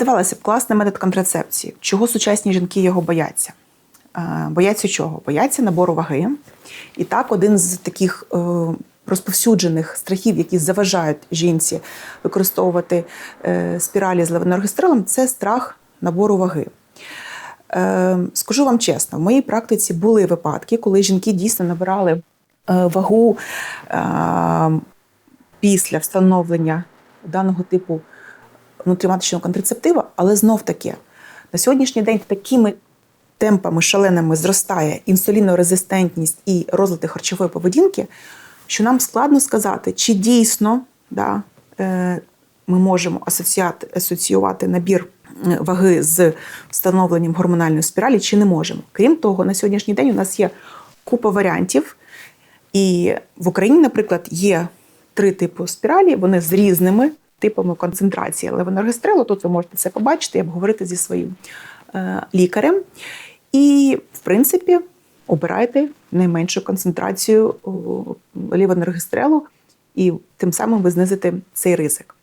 здавалося б, класний метод контрацепції. Чого сучасні жінки його бояться? Бояться чого? Бояться набору ваги. І так, один з таких е, розповсюджених страхів, які заважають жінці використовувати е, спіралі з левоноргестрелом, це страх набору ваги. Е, Скажу вам чесно, в моїй практиці були випадки, коли жінки дійсно набирали вагу після встановлення даного типу внутріматочного контрацептива, але знов таки на сьогоднішній день такими темпами шаленими зростає інсулінорезистентність і розлади харчової поведінки, що нам складно сказати, чи дійсно да, е, ми можемо асоціювати набір е, ваги з встановленням гормональної спіралі, чи не можемо. Крім того, на сьогоднішній день у нас є купа варіантів, і в Україні, наприклад, є три типи спіралі, вони з різними типами концентрації левоноргестрелу. Тут ви можете це побачити і обговорити зі своїм е, лікарем. І, в принципі, обирайте найменшу концентрацію левоноргестрелу, і тим самим ви знизите цей ризик.